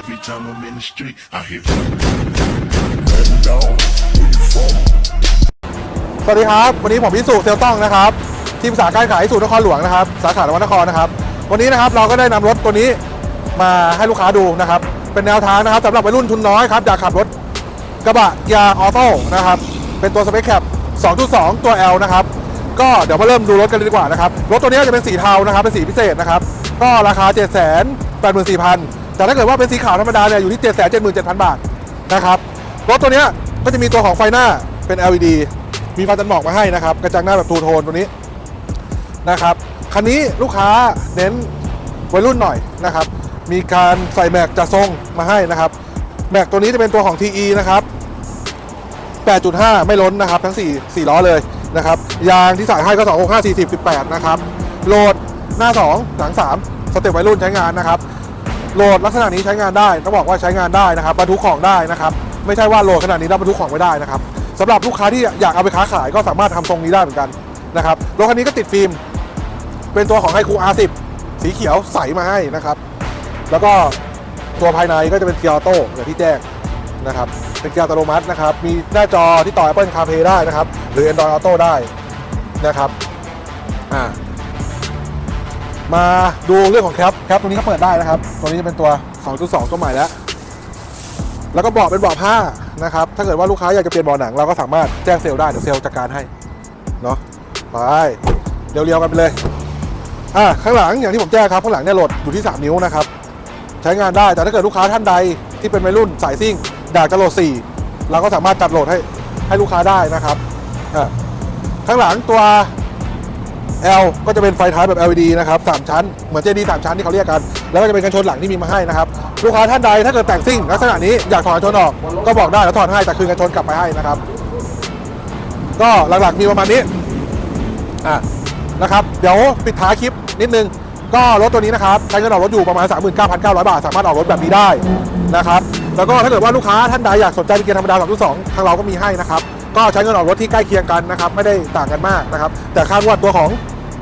Every time I'm in the street, I hear. สวัสดีครับ วันนี้ผมพิสุเซลต้องนะครับ ทีมสาขาการขายสูตรนครหลวงนะครับ สาขานวนครนะครับ วันนี้นะครับเราก็ได้นำรถตัวนี้มาให้ลูกค้าดูนะครับ เป็นแนวทางนะครับสำหรับวัยรุ่นทุนน้อยครับอยากขับรถกระบะเกียร์ออโต้นะครับ เป็นตัวสเปคแคป2.2 ตัว L นะครับ ก็เดี๋ยวมาเริ่มดูรถกันเลยดีกว่านะครับ รถตัวนี้จะเป็นสีเทานะครับ เป็นสีพิเศษนะครับ ก็ราคา 7 8 4 0 0 0 แต่ถ้าเกิดว่าเป็นสีขาวธรรมดาเนี่ยอยู่ที่ 7 7 7 0 0 0 บาทนะครับรถตัวนี้ก็จะมีตัวของไฟหน้าเป็น LED มีไฟตันหมอกมาให้นะครับ กระจังหน้าแบบทูโทนตัวนี้นะครับคันนี้ลูกค้าเน้นวัยรุ่นหน่อยนะครับ มีการใส่แม็กจะทรงมาให้นะครับแม็กตัวนี้จะเป็นตัวของ TE นะครับ 8.5 ไม่ล้นนะครับ ทั้ง 4 4 ล้อเลยนะครับ ยางที่ใส่ให้ก็ 2 6 5 40 18 นะครับ โหลดหน้า 2 หลัง 3 สเต็ปวัยรุ่นใช้งานนะครับ โหลดลักษณะนี้ใช้งานได้ต้องบอกว่าใช้งานได้นะครับบรรทุกของได้นะครับไม่ใช่ว่าโหลดขนาดนี้แล้วบรรทุกของไม่ได้นะครับสำหรับลูกค้าที่อยากเอาไปค้าขายก็สามารถทำทรงนี้ได้เหมือนกันนะครับรถคันนี้ก็ติดฟิล์มเป็นตัวของไฮคู R10 สีเขียวใสมาให้นะครับ แล้วก็ตัวภายในก็จะเป็นเกียร์ออโต้อย่างที่แจ้งนะครับเป็นเกียร์อัตโนมัตินะครับ มีหน้าจอที่ต่อ Apple CarPlay ได้นะครับ หรือ Android Auto ได้นะครับอ่า มาดูเรื่องของแคปแคปตัวนี้ก็เปิดได้นะครับ ตัวนี้จะเป็นตัว 2.2 ตัวใหม่แล้ว แล้วก็เบาะเป็นเบาะผ้านะครับ ถ้าเกิดว่าลูกค้าอยากจะเปลี่ยนเบาะหนังเราก็สามารถแจ้งเซลล์ได้ เดี๋ยวเซลล์จัดการให้ เนาะไป เรียวๆกันไปเลย อ่าข้างหลังอย่างที่ผมแจ้งครับ ข้างหลังเนี่ยโหลดอยู่ที่ 3 นิ้วนะครับ ใช้งานได้ แต่ถ้าเกิดลูกค้าท่านใดที่เป็นวัยรุ่นสายซิ่งอยากจะโหลด 4 เราก็สามารถจัดโหลดให้ให้ลูกค้าได้นะครับ อ่าข้างหลังตัว L ก็จะเป็นไฟท้ายแบบ LED นะครับ3ชั้น เหมือนเจดีสามชั้นที่เขาเรียกกัน แล้วก็จะเป็นกันชนหลังที่มีมาให้นะครับ ลูกค้าท่านใดถ้าเกิดแต่งซิ่งลักษณะนี้อยากถอดกันชนออกก็บอกได้แล้วถอดให้แต่คืนกันชนกลับไปให้นะครับ ก็หลักๆมีประมาณนี้อะนะครับ เดี๋ยวปิดท้ายคลิปนิดนึง ก็รถตัวนี้นะครับใช้เงินออกรถอยู่ประมาณ 39,900 บาท สามารถออกรถแบบนี้ได้นะครับ แล้วก็ถ้าเกิดว่าลูกค้าท่านใดอยากสนใจเป็นเกียร์ธรรมดา2.2ทางเราก็มีให้นะครับ ก็ใช้เงินออกรถที่ใกล้เคียงกันนะครับไม่ได้ต่างกันมากนะครับแต่คางวดตัวของ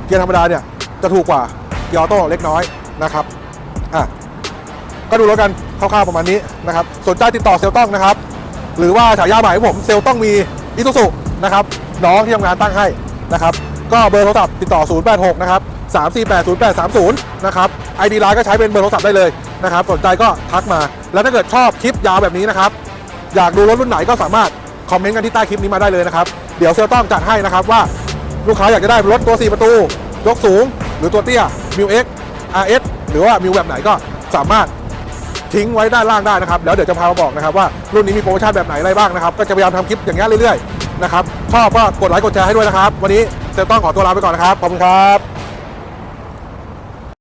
เกียร์ธรรมดาเนี่ยจะถูกกว่าเกียร์ออโต้เล็กน้อยนะครับอะก็ดูแล้วกันคร่าวๆประมาณนี้นะครับสนใจติดต่อเซลต้องนะครับ หรือว่าฉายาใหม่ของผมเซลต้องมีอิซูซุนะครับน้องที่ทำงานตั้งให้นะครับก็เบอร์โทรศัพท์ติดต่อ 086 นะครับ 3480830 นะครับ ID ไลน์ก็ใช้เป็นเบอร์โทรศัพท์ได้เลยนะครับ สนใจก็ทักมา แล้วถ้าเกิดชอบคลิปยาวแบบนี้นะครับ อยากดูรถรุ่นไหนก็สามารถ คอมเมนต์กันที่ใต้คลิปนี้มาได้เลยนะครับ เดี๋ยวเซลต้องจัดให้นะครับว่าลูกค้าอยากจะได้รถตัว 4 ประตู ยกสูง หรือตัวเตี้ย m ิว X RS หรือว่ามิวแบบไหนก็สามารถทิ้งไว้ด้านล่างได้นะครับ แล้วเดี๋ยวจะพามาบอกนะครับว่ารุ่นนี้มีโปรโมชั่นแบบไหนอะไรบ้างนะครับ ก็จะพยายามทำคลิปอย่างเงี้เรื่อยๆนะครับชอบก็กดไลค์กดแชร์ให้ด้วยนะครับ วันนี้เซลต้องขอตัวลาไปก่อนนะครับขอบคุณครับ